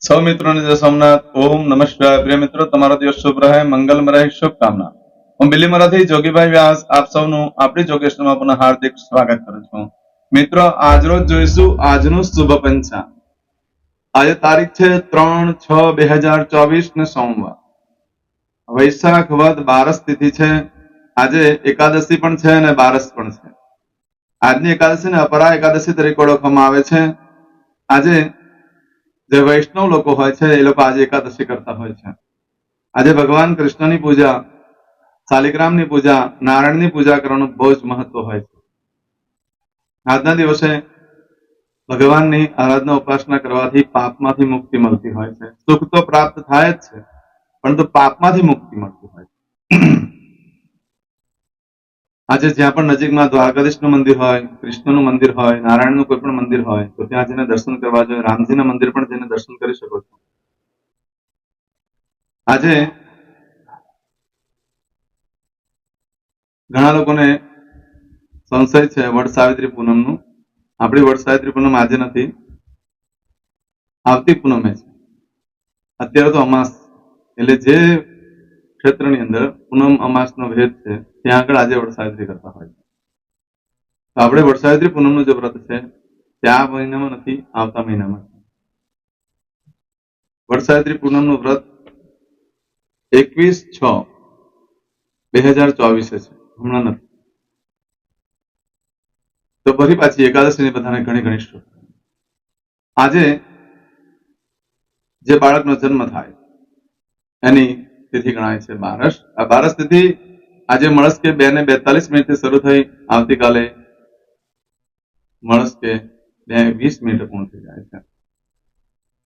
સૌ મિત્રોને જય સોમનાથ. ઓમ નમસ્કાર પ્રિય મિત્રો, તમારો દિવસ શુભ રહે. મંગલમ રહે. શુભકામના. હું બિલીમરાથી જોગીભાઈ વ્યાસ, આપ સૌનું આપણી જોગેશમાં પુનઃ હાર્દિક સ્વાગત કરું છું. મિત્રો, આજરોજ જોઈશું આજનું શુભ પંચાંગ. આજે તારીખ છે ત્રણ છ બે હજાર ચોવીસ ને સોમવાર. વૈશાખ વદ બારસ તિથિ છે. આજે એકાદશી પણ છે અને બારસ પણ છે. આજની એકાદશી ને અપરા એકાદશી તરીકે ઓળખવામાં આવે છે. આજે જે વૈષ્ણવ લોકો હોય છે, એ લોકો આજે એકાદશી કરતા હોય છે. આજે ભગવાન કૃષ્ણની પૂજા, શાલિગ્રામની પૂજા, નારાયણની પૂજા કરવાનું બહુ જ મહત્વ હોય છે. આજના દિવસે ભગવાનની આરાધના ઉપાસના કરવાથી પાપમાંથી મુક્તિ મળતી હોય છે. સુખ તો પ્રાપ્ત થાય જ છે, પરંતુ પાપમાંથી મુક્તિ મળતી હોય છે. આજે જ્યાં પણ નજીકમાં દ્વારકાધીશનું મંદિર હોય, કૃષ્ણનું મંદિર હોય, નારાયણનું કોઈ પણ મંદિર હોય, તો ત્યાં જઈને દર્શન કરવા જોઈએ. રામજીના મંદિર પણ જઈને દર્શન કરી શકો છો. આજે ઘણા લોકોને સંશય છે વડ સાવિત્રી પૂનમનું. આપણી વડ સાવિત્રી પૂનમ આજે નથી. આવતી પૂનમે છે. અત્યારે તો અમાસ. એટલે જે ક્ષેત્રની અંદર પૂનમ અમાસનો ભેદ છે, ત્યાં આગળ આજે વડસાવિત્રી કરતા હોય તો આપણે વડસાવિત્રી પૂનમનું જે વ્રત છે તે મહિનામાં નથી, આવતા મહિનામાં છે. પૂનમનું વ્રત એકવીસ છ બે હજાર ચોવીસે છે, હમણાં નથી. તો ફરી પાછી એકાદશીની બધાને ઘણી ઘણી આજે જે બાળકનો જન્મ થાય, એની તિથિ ગણાય છે બારસ. આ બારસ તિથિ આજે મળસ કે બે ને બેતાલીસ મિનિટથી શરૂ થઈ, આવતીકાલે મળસ કે બે વીસ મિનિટે પૂર્ણ થઈ જાય છે.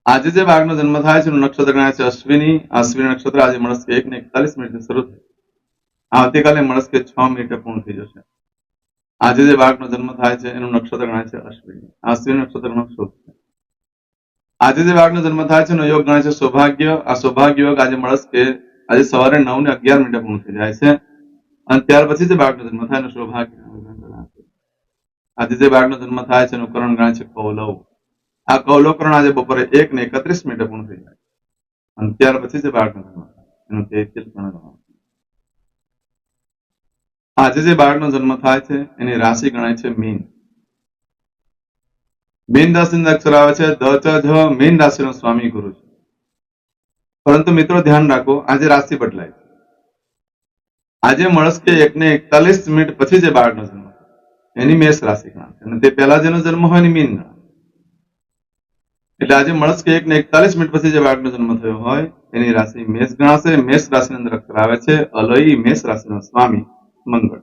આજે જે વાઘનો જન્મ થાય છે, એનું નક્ષત્ર ગણાય છે અશ્વિની. અશ્વિની નક્ષત્ર આજે મળસ કે એક ને એકતાલીસ મિનિટથી શરૂ થઈ આવતીકાલે મળસ કે છ મિનિટે પૂર્ણ થઈ જશે. આજે જે વાઘનો જન્મ થાય છે, એનું નક્ષત્ર ગણાય છે અશ્વિની. અશ્વિની નક્ષત્રનો શુભ છે. આજે જે વાઘનો જન્મ થાય છે, એનો યોગ ગણાય છે સૌભાગ્ય. આ સૌભાગ્ય યોગ આજે મળસ કે આજે સવારે નવ ને અગિયાર મિનિટે પૂર્ણ જાય છે. અને ત્યાર પછી જે બાળકનો જન્મ થાય એનો સૌભાગ્ય આજે જે બાળકનો જન્મ થાય છે એનું કરણ ગણાય છે કૌલવ. આ કૌલવકરણ આજે બપોરે એક ને એકત્રીસ મિનિટે પૂર્ણ થઈ જાય. અને ત્યાર પછી જે બાળકનો જન્મ એનું તેત્રીસ છે. આજે જે બાળકનો જન્મ થાય છે, એની રાશિ ગણાય છે મીન. મીન રાશિ અક્ષર આવે છે, દ, ચ મીન રાશિનો સ્વામી ગુરુ છે. પરંતુ મિત્રો ધ્યાન રાખો, આજે રાશિ બદલાય આજે મળસ્કે કે એક ને એકતાલીસ મિનિટ પછી જે બાળકનો જન્મ એની મેષ રાશિ ગણાશે અને તે પહેલા જેનો જન્મ હોય એની મીન એટલે આજે મળસ્કે એકને એકતાલીસ મિનિટ પછી જે બાળકનો જન્મ થયો હોય, એની રાશિ મેષ ગણાશે. મેષ રાશિની અંદર અક્ષર આવે છે અલય, મેષ રાશિનો સ્વામી, મંગળ.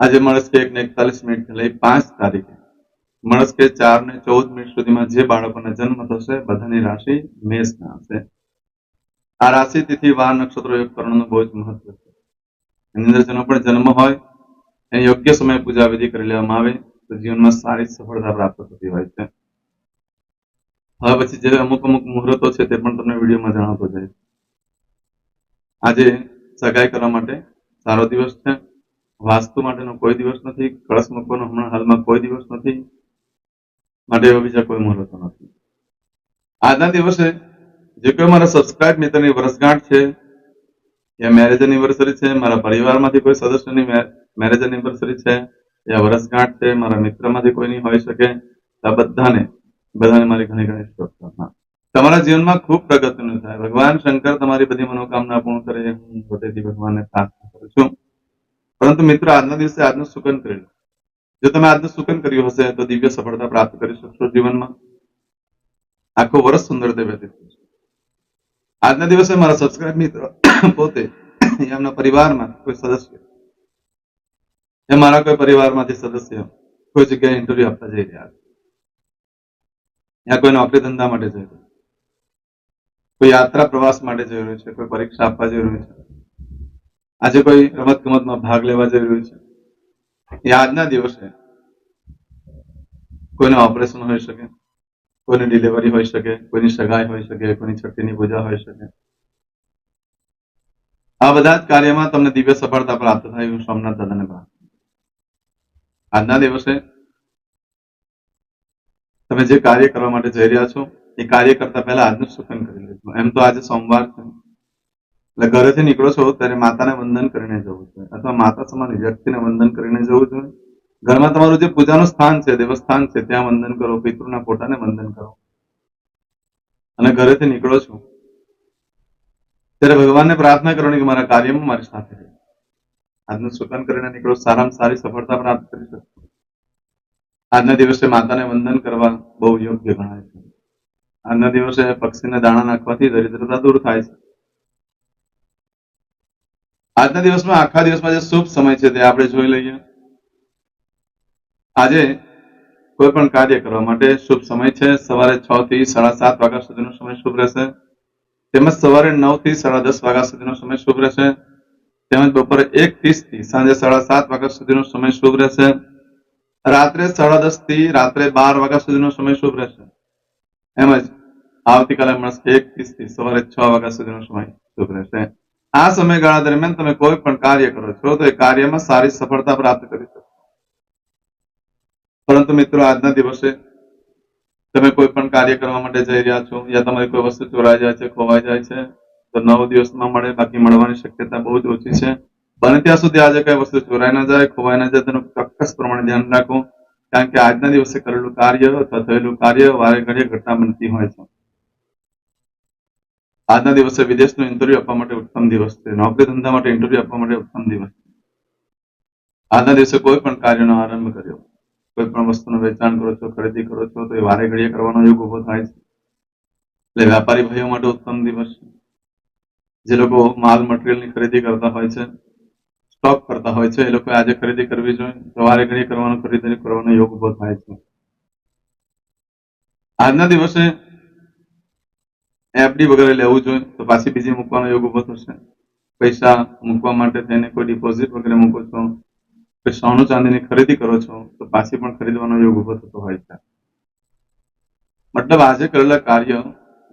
આજે મળસ્કે કે એક ને એકતાલીસ મિનિટ લઈ પાંચ તારીખે મળસ કે ચાર ને ચૌદ મિનિટ સુધીમાં જે બાળકોને જન્મ થશે, બધાની રાશિ મેષ હશે. આ રાશિ તિથિ વાર નક્ષત્રો યોગ કરવાનું બહુ જ મહત્વ છે. એની જેનો પણ જન્મ હોય, એને યોગ્ય સમયે પૂજા વિધિ કરી લેવામાં આવે, તો જીવનમાં સારી સફળતા પ્રાપ્ત થતી હોય છે. હવે પછી જે અમુક અમુક મુહૂર્તો છે તે પણ તમને વિડીયોમાં જણાવતો જાય. આજે સગાઈ કરવા માટે સારો દિવસ છે. વાસ્તુ માટેનો કોઈ દિવસ નથી. કળશ મૂકવાનો હમણાં હાલમાં કોઈ દિવસ નથી. માટે એવા બીજા કોઈ મહત્વ નથી. આજના દિવસે જે કોઈ મારા સબસ્ક્રાઇબ મિત્રની વર્ષગાંઠ છે, યા મેરેજ એનિવર્સરી છે, મારા પરિવારમાંથી કોઈ સદસ્યની મેરેજ એનિવર્સરી છે, યા વર્ષગાંઠ છે, મારા મિત્રમાંથી કોઈની હોઈ શકે આ બધાને બધાને મારી ઘણી ઘણી શુભકામના. તમારા જીવનમાં ખૂબ પ્રગતિનું થાય. ભગવાન શંકર તમારી બધી મનોકામના પૂર્ણ કરે. હું પોતેથી ભગવાનને પ્રાર્થના કરું છું. પરંતુ મિત્રો, આજના દિવસે આજનું સુકન કરી જો તમે આજનું સુકન કર્યું હશે, તો દિવ્ય સફળતા પ્રાપ્ત કરી શકશો જીવનમાં. આખો વર્ષ સુંદર રીતે વ્યતીત થશે આજના દિવસે મારા સબસ્ક્રાઇબ મિત્ર પોતે એમના પરિવારમાં કોઈ સદસ્ય, એ મારા કોઈ પરિવારમાંથી સદસ્ય કોઈ જગ્યાએ ઇન્ટરવ્યુ આપવા જઈ રહ્યા છે. યા કોઈ નોકરી ધંધા માટે જઈ રહ્યું કોઈ યાત્રા પ્રવાસ માટે જઈ રહ્યું છે. કોઈ પરીક્ષા આપવા જઈ રહ્યું છે. આજે કોઈ રમત ગમતમાં ભાગ લેવા જઈ રહ્યું છે. એ દિવસે કોઈનું ઓપરેશન હોઈ શકે, કોઈની ડિલિવરી હોઈ શકે, કોઈની સગાઈ હોઈ શકે, કોઈની છઠ્ઠીની પૂજા હોઈ શકે. આ બધા જ કાર્યમાં તમને દિવ્ય સફળતા પ્રાપ્ત થાય એવું સોમનાથ દાદાને પ્રાર્થના આજના દિવસે તમે જે કાર્ય કરવા માટે જઈ રહ્યા છો, એ કાર્ય કરતા પહેલા આજનું સુખન કરી લેજો. એમ તો આજે સોમવાર છે. એટલે ઘરેથી નીકળો છો ત્યારે માતાને વંદન કરીને જવું જોઈએ. અથવા માતા સમાન વ્યક્તિને વંદન કરીને જવું જોઈએ. ઘરમાં તમારું જે પૂજાનું સ્થાન છે, દેવસ્થાન છે, ત્યાં વંદન કરો, પિતૃના ફોટાને વંદન કરો. અને ઘરેથી નીકળો છો ત્યારે ભગવાનને પ્રાર્થના કરવાની કે મારા કાર્યમાં મારી સાથે રહે. આજનું સુકન કરીને નીકળો, સારામાં સારી સફળતા પ્રાપ્ત કરી શકો. આજના દિવસે માતાને વંદન કરવા બહુ યોગ્ય ગણાય છે. આજના દિવસે પક્ષીને દાણા નાખવાથી દરિદ્રતા દૂર થાય છે. આજના દિવસમાં, આખા દિવસમાં જે શુભ સમય છે તે આપણે જોઈ લઈએ. આજે કોઈ પણ કાર્ય કરવા માટે શુભ સમય છે. સવારે છ થી સાડા સાત વાગ્યા સુધીનો સમય શુભ રહેશે. તેમજ સવારે નવથી સાડા દસ વાગ્યા સુધીનો સમય શુભ રહેશે. તેમજ બપોરે એક ત્રીસથી સાંજે સાડા સાત વાગ્યા સુધીનો સમય શુભ રહેશે. રાત્રે સાડા દસથી રાત્રે બાર વાગ્યા સુધીનો સમય શુભ રહેશે. એમજ આવતીકાલે મળશે એક ત્રીસથી સવારે છ વાગ્યા સુધીનો સમય શુભ રહેશે. આ સમયગાળા દરમિયાન તમે કોઈ પણ કાર્ય કરો છો, તો એ કાર્યમાં સારી સફળતા પ્રાપ્ત કરી શકો. પરંતુ મિત્રો, આજના દિવસે તમે કોઈ પણ કાર્ય કરવા માટે જઈ રહ્યા છો યા તમારી કોઈ વસ્તુ ચોરાઈ જાય છે, ખોવાઈ જાય છે, તો નવ દિવસમાં મળે, બાકી મળવાની શક્યતા બહુ જ ઓછી છે. બને ત્યાં સુધી આજે કઈ વસ્તુ ચોરાઈ ના જાય, ખોવાઈ ના જાય, તેનું ચોક્કસ પ્રમાણે ધ્યાન રાખો. કારણ કે આજના દિવસે કરેલું કાર્ય અથવા થયેલું કાર્ય વારે ઘડીએ ઘટના બનતી હોય છે. આજના દિવસે વિદેશનું ઇન્ટરવ્યુ આપવા માટે ઉત્તમ દિવસ છે. નોકરી ધંધા માટે ઇન્ટરવ્યુ આપવા માટે ઉત્તમ દિવસ આજના દિવસે કોઈ પણ કાર્યનો આરંભ કર્યો. કોઈ પણ વસ્તુનું વેચાણ કરો છો, ખરીદી કરો છો, તો એ વારે ઘડીએ કરવાનો યોગ ઊભો થાય છે. એટલે વ્યાપારી ભાઈઓ માટે ઉત્તમ દિવસ છે. જે લોકો માલ, મટીરિયલની ખરીદી કરતા હોય છે, સ્ટોક કરતા હોય છે, એ લોકો આજે ખરીદી કરવી જોઈએ, તો વારે ઘડીએ કરવાનો ખરીદી કરવાનો યોગ ઊભો થાય છે. આજના દિવસે એફડી વગેરે લેવું જોઈએ, તો પાછી બીજી મૂકવાનો યોગ ઊભો થશે પૈસા મૂકવા માટે થઈને કોઈ ડિપોઝિટ વગેરે મૂકો છો કે સોનું ચાંદીની ખરીદી કરો છો, તો પાછી પણ ખરીદવાનો યોગ ઊભો થતો હોય છે. મતલબ આજે કરેલા કાર્ય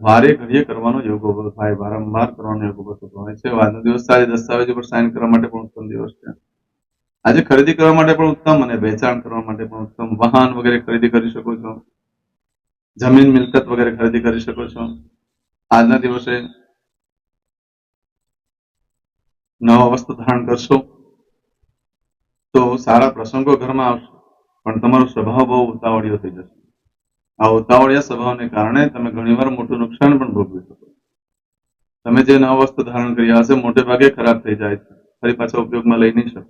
વારે ઘડીએ કરવાનો યોગ ઊભો થાય, વારંવાર કરવાનો યોગ ઊભો થતો હોય છે. આજનો દિવસ આજે દસ્તાવેજ ઉપર સાઇન કરવા માટે પણ ઉત્તમ દિવસ છે. આજે ખરીદી કરવા માટે પણ ઉત્તમ અને વેચાણ કરવા માટે પણ ઉત્તમ વાહન વગેરે ખરીદી કરી શકો છો. જમીન મિલકત વગેરે ખરીદી કરી શકો છો. આજના દિવસે નવા વસ્તુ ધારણ કરશો. તો સારા પ્રસંગો ઘરમાં આવશે, પણ તમારો સ્વભાવ બહુ ઉતાવળિયો થઈ જશે. આ ઉતાવળિયા સ્વભાવને કારણે તમે ઘણીવાર મોટું નુકસાન પણ ભોગવી શકો તમે જે નવા વસ્તુ ધારણ કર્યા હશે મોટે ભાગે ખરાબ થઈ જાય છે. ફરી પાછા ઉપયોગમાં લઈ નહીં શકો.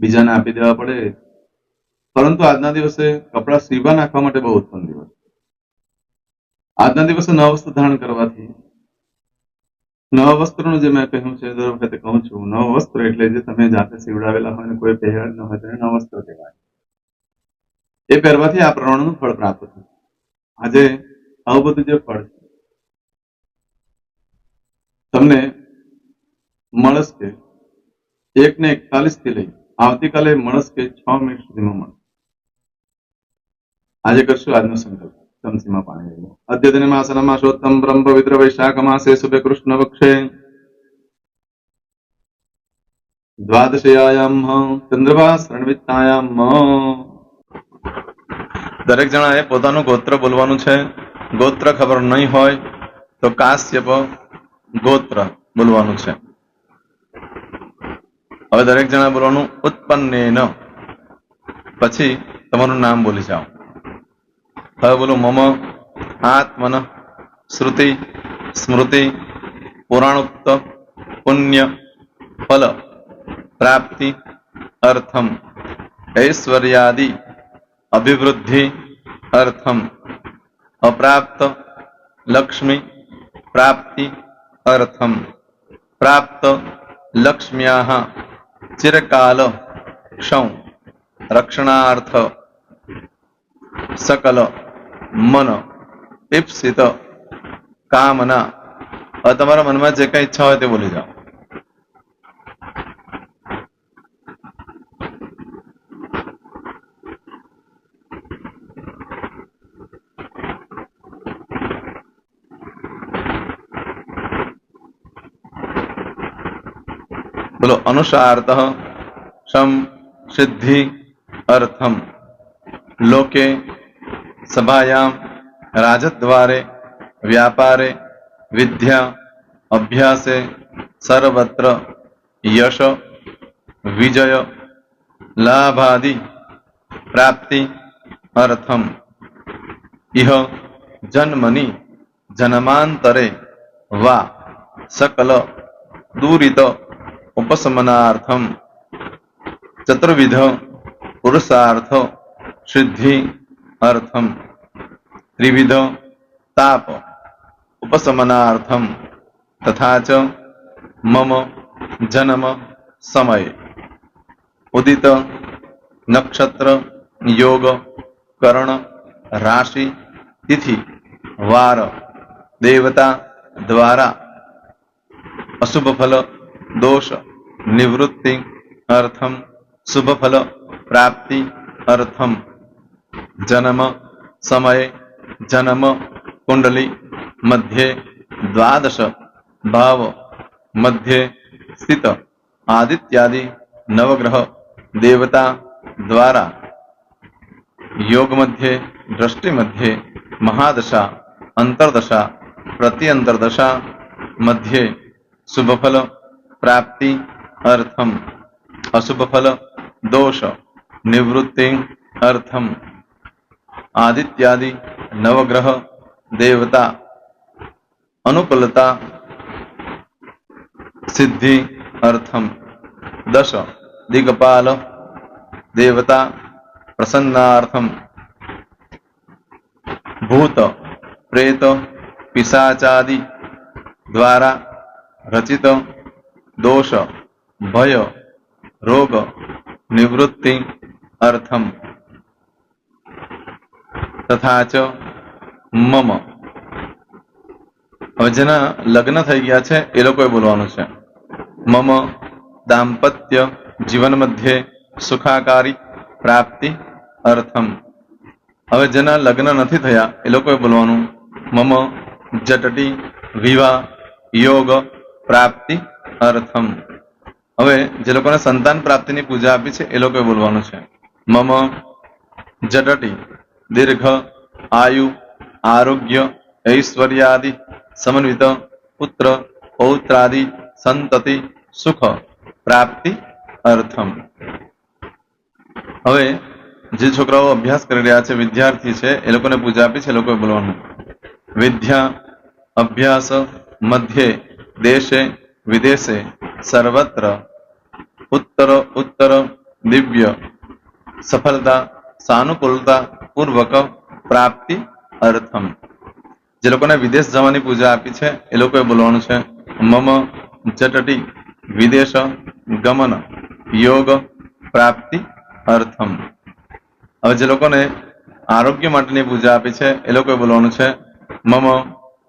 બીજાને આપી દેવા પડે. પરંતુ આજના દિવસે કપડાં સીવા નાખવા માટે બહુ ઉત્તમ દિવસ. આજના દિવસે નવા વસ્ત્ર ધારણ કરવાથી. નવા વસ્ત્રનું જે મેં કહ્યું છે, દર વખતે કહું છું, નવા વસ્ત્ર એટલે જે તમે જાતે સીવડાવેલા હોય કોઈ પહેર ન હોય, તેને નવા વસ્ત્ર કહેવાય. એ પહેરવાથી આ પ્રમાણનું ફળ પ્રાપ્ત થયું. આજે આવું બધું જે ફળ છે, તમને મળસ કે એક ને એકતાલીસથી લઈ, આવતીકાલે મળસ કે છ મિનિટ સુધીમાં મળશે. આજે કરશું આજનો સંકલ્પ. તમસીમાં અદ્યતન લઈ લો બ્રહ્મ પવિત્ર વૈશાખ માસે શુભે કૃષ્ણ વક્ષે દ્વાદશયાયામ દરેક જણાએ પોતાનું ગોત્ર બોલવાનું છે. ગોત્ર ખબર નહીં હોય તો કાશ્યપ ગોત્ર બોલવાનું છે. હવે દરેક જણા બોલવાનું ઉત્પન્નેન. પછી તમારું નામ બોલી જાઓ. હવે બોલો મમ આત્મન શ્રુતિ, સ્મૃતિ, પુરાણોક્ત, પુણ્ય, ફલ, પ્રાપ્તિ, અર્થમ, ઐશ્વર્યાદિ, અભિવૃદ્ધિ, અર્થમ, અપ્રાપ્ત, લક્ષ્મી, પ્રાપ્તિ, અર્થમ, પ્રાપ્ત લક્ષ્મ્યા ચિરકાલ, ક્ષૌ, રક્ષણાર્થ, સકલ મન ઈપ્સિત કામના. હવે તમારા મનમાં જે કઈ ઈચ્છા હોય તે બોલી જાઓ. બોલો અનુસાર્થ સમ સિદ્ધિ અર્થમ. લોકે સભાયામ, રાજદ્વારે, વ્યાપારે, વિદ્યા, અભ્યાસે, સર્વત્ર, યશ, વિજય, લાભાદિ, પ્રાપ્તિ, અર્થમ. ઇહ જન્મની, જન્માંતરે, વા, સકલ, દૂરિત, ઉપશમનાર્થમ. ચતુર્વિધ, પુરુષાર્થ, સિદ્ધિ અર્થમ ત્રિવિધ તાપ ઉપશમનાર્થમ તથા ચ મમ જન્મ સમય ઉદિત નક્ષત્ર યોગ કરણ રાશિ તિથિ વાર દેવતા દ્વારા અશુભ ફલ દોષ નિવૃત્તિ અર્થમ શુભ ફલ પ્રાપ્તિ અર્થમ જન્મ સમય જન્મ કુંડલી મધ્યે દ્વાદશ ભાવ મધ્યે સ્થિત આદિત્યાદિ નવગ્રહ દેવતા દ્વારા યોગ મધ્યે દ્રષ્ટિ મધ્યે મહાદશા અંતરદશા પ્રત્યંતરદશા મધ્યે શુભફલ પ્રાપ્તિ અર્થમ અશુભફલ દોષ નિવૃત્તિ અર્થમ આદિત્યાદિ નવગ્રહ દેવતા અનુકૂલતા સિદ્ધિ અર્થમ દશ દિગપાલ દેવતા પ્રસન્નાર્થમ ભૂત પ્રેત પિશાચાદિ દ્વારા રચિત દોષ ભય રોગ નિવૃત્તિ અર્થમ તથા ચ મમ. હવે જેના લગ્ન થઈ ગયા છે, એ લોકોએ બોલવાનું છે. મમ, દાંપત્ય જીવન મધ્યે સુખાકારી પ્રાપ્તિ અર્થમ. હવે જેના લગ્ન નથી થયા, એ લોકોએ બોલવાનું મમ, જટટી, વિવાહ, યોગ, પ્રાપ્તિ અર્થમ. હવે જે લોકોને સંતાન પ્રાપ્તિની પૂજા આપી છે, એ લોકોએ બોલવાનું છે. મમ, જટટી દીર્ઘ આયુ આરોગ્ય ઐશ્વર્યાદિ સમન્વિત પુત્ર પૌત્રાદિ સંતતિ સુખ પ્રાપ્તિ અર્થમ હવે જે છોકરાઓ અભ્યાસ કરી રહ્યા છે, વિદ્યાર્થી છે, એ લોકોને પૂજા આપી છે, એ લોકોએ બોલવાનું. વિદ્યા, અભ્યાસ, મધ્યે, દેશે, વિદેશે, સર્વત્ર, ઉત્તર ઉત્તર, દિવ્ય, સફળતા, સાનુકૂળતા પૂર્વક પ્રાપ્તિ અર્થમ. જે લોકોને વિદેશ જવાની પૂજા આપી છે, એ લોકોએ બોલવાનું છે, મમ જટટી વિદેશ ગમન યોગ પ્રાપ્તિ અર્થમ. હવે જે લોકોને આરોગ્ય માટેની પૂજા આપી છે, એ લોકોએ બોલવાનું છે, મમ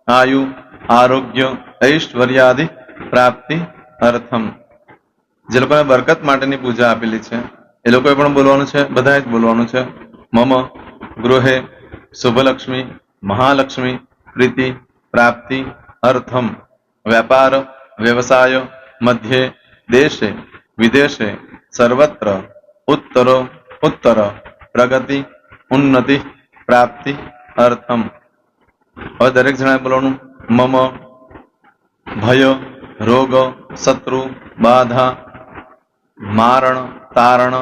આયુ આરોગ્ય ઐશ્વર્યાદિ પ્રાપ્તિ અર્થમ. જે લોકોને બરકત માટેની પૂજા આપેલી છે, એ લોકોએ પણ બોલવાનું છે, બધાએ જ બોલવાનું છે, મમ ગૃહે શુભલક્ષ્મી મહાલક્ષ્મી પ્રીતિ પ્રાપ્તિ અર્થમ વ્યાપાર વ્યવસાય મધ્યે દેશે વિદેશે સર્વત્ર ઉત્તરો ઉત્તર પ્રગતિ ઉન્નતિ પ્રાપ્તિ અર્થમ હવે દરેક જણાએ બોલવાનું, મમ, ભય, રોગ, શત્રુ, બાધા, મારણ, તારણ,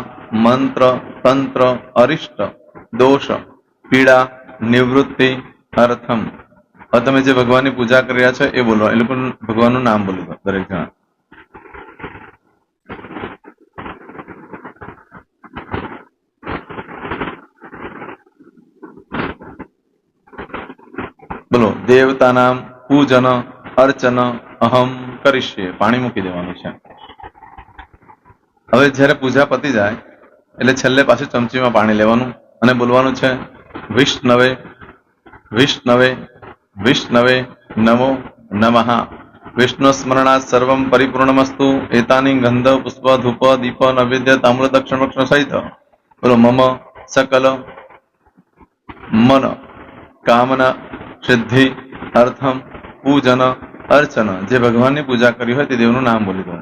મંત્ર, તંત્ર, અરિષ્ટ. દોષ પીડા નિવૃત્તિ અર્થમ તમે જે ભગવાનની પૂજા કરી રહ્યા છો એ બોલો, એ લોકો ભગવાનનું નામ બોલો દરેક જણા. બોલો, દેવતાનામ પૂજન અર્ચન અહમ કરીશ્ય પાણી મૂકી દેવાનું છે. હવે જ્યારે પૂજા પતી જાય, એટલે છેલ્લે પાછું ચમચીમાં પાણી લેવાનું. અને બોલવાનું છે, વિષ્ણવે વિષ્ણવે વિષ્ણવે નમો નમઃ. વિષ્ણુ સ્મરણા સર્વમ પરિપૂર્ણમસ્તુ, એતાની ગંધ, પુષ્પ, ધૂપ, દીપ, નૈવેદ્ય તામ્ર દક્ષિણ વક્ષણ સહિત. બોલો, મમ, સકલ, મન, કામના, સિદ્ધિ, અર્થમ, પૂજન, અર્ચન. જે ભગવાનની પૂજા કરી હોય તે દેવનું નામ બોલી દો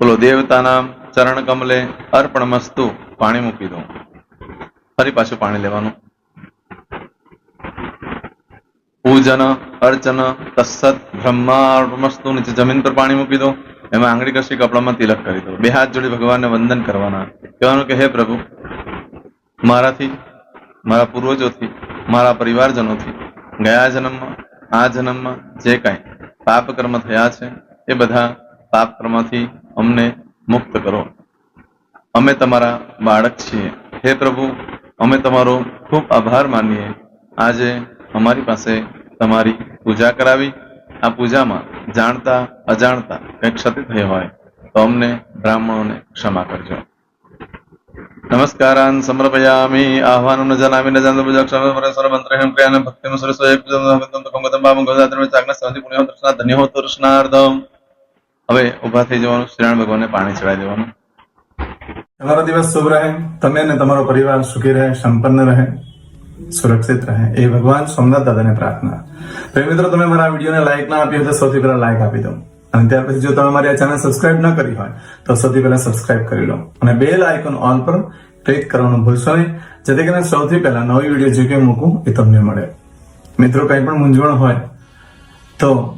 બોલો, દેવતાનામ ચરણ કમલે અર્પણમસ્તુ પાણી મૂકી દઉં. ફરી પાછું પાણી લેવાનું. પૂજન, અર્ચન તસ્સત બ્રહ્માસ્તુ નીચે જમીન પર પાણી મૂકી દો એમાં આંગળી કશી, કપડામાં તિલક કરી દો બે હાથ જોડી ભગવાનને વંદન કરવાના. કહેવાનું કે, હે પ્રભુ, મારાથી, મારા પૂર્વજોથી, મારા પરિવારજનોથી, ગયા જન્મમાં, આ જન્મમાં જે કાંઈ પાપ કર્મ થયા છે, એ બધા પાપ કર્મથી અમને મુક્ત કરો. અમે તમારા બાળક છીએ. હે પ્રભુ, અમે તમારો ખૂબ આભાર માનીએ. આજે અમારી પાસે તમારી પૂજા કરાવી. આ પૂજામાં જાણતા, અજાણતા કંઈક ક્ષતિ થઈ હોય તો અમને બ્રાહ્મણોને ક્ષમા કરજો. નમસ્કારાન સમર્પયામિ આહ્વાનમ ન જનામિ ન જાનતો પૂજા ક્ષમ પરેશ્વર મંત્રહેમ ક્રિયાન ભક્તિમ સરસ્વય પૂજન ભક્તમ તો કંગતમ પાવમ ગોદાત્રમ ચાગ્ન સંધિ પુણ્ય દર્શના ધન્ય તૃષ્ણાર્ધમ હવે ઊભા થઈ જવાનું, શ્રીરામ ભગવાનને પાણી ચડાવી દેવાનું. તમારો દિવસ શુભ રહે, તમે અને તમારો પરિવાર સુખી રહે, સંપન્ન રહે, સુરક્ષિત રહે. એ ભગવાન સોમનાથ દાદાને પ્રાર્થના. તો મિત્રો, તમે મારા વિડીયોને લાઈક ના આપી હોય તો સૌથી પહેલા લાઈક આપી દો. અને ત્યાર પછી જો તમે મારી આ ચેનલ સબસ્ક્રાઇબ ન કરી હોય, તો સૌથી પહેલા સબસ્ક્રાઇબ કરી લો. અને બેલ આઇકોન ઓન પર ક્લિક કરવાનું ભૂલશો નહીં, જેથી કરીને સૌથી પહેલા નવી વીડિયો જે કંઈ મૂકું એ તમને મળે. મિત્રો, કંઈ પણ મૂંઝવણ હોય, તો